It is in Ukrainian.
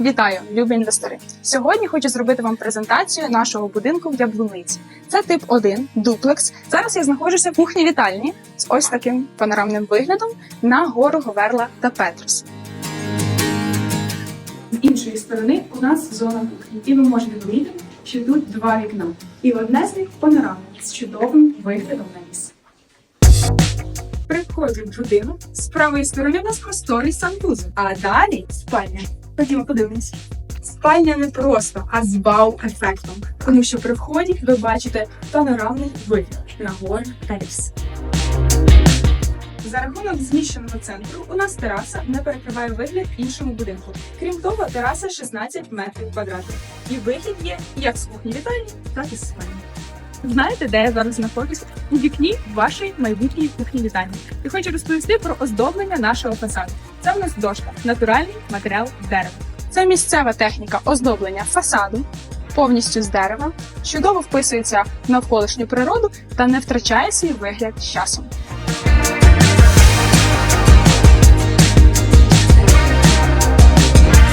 Вітаю, любі інвестори! Сьогодні хочу зробити вам презентацію нашого будинку в Яблуниці. Це тип 1 дуплекс. Зараз я знаходжуся в кухні вітальні з ось таким панорамним виглядом на гору Говерла та Петрус. З іншої сторони у нас зона кухні, і ви можете помітити, що тут два вікна. І одне з них панорамне з чудовим виглядом на ліс. При в будинок з правої сторони у нас просторий санвузол, а далі спальня. Ходімо подивимось. Спальня не просто, а з вау-ефектом, тому що при вході ви бачите панорамний вигляд на гори та ліс. За рахунок зміщеного центру у нас тераса не перекриває вигляд іншому будинку. Крім того, тераса 16 метрів квадратних. І вихід є як з кухні вітальні, так і з спальні. Знаєте, де я зараз знаходжусь? У вікні вашої майбутньої кухні вітальні. І хочу розповісти про оздоблення нашого фасаду. Це в нас дошка, натуральний матеріал дерева. Це місцева техніка оздоблення фасаду, повністю з дерева, чудово вписується в навколишню природу та не втрачає свій вигляд з часом.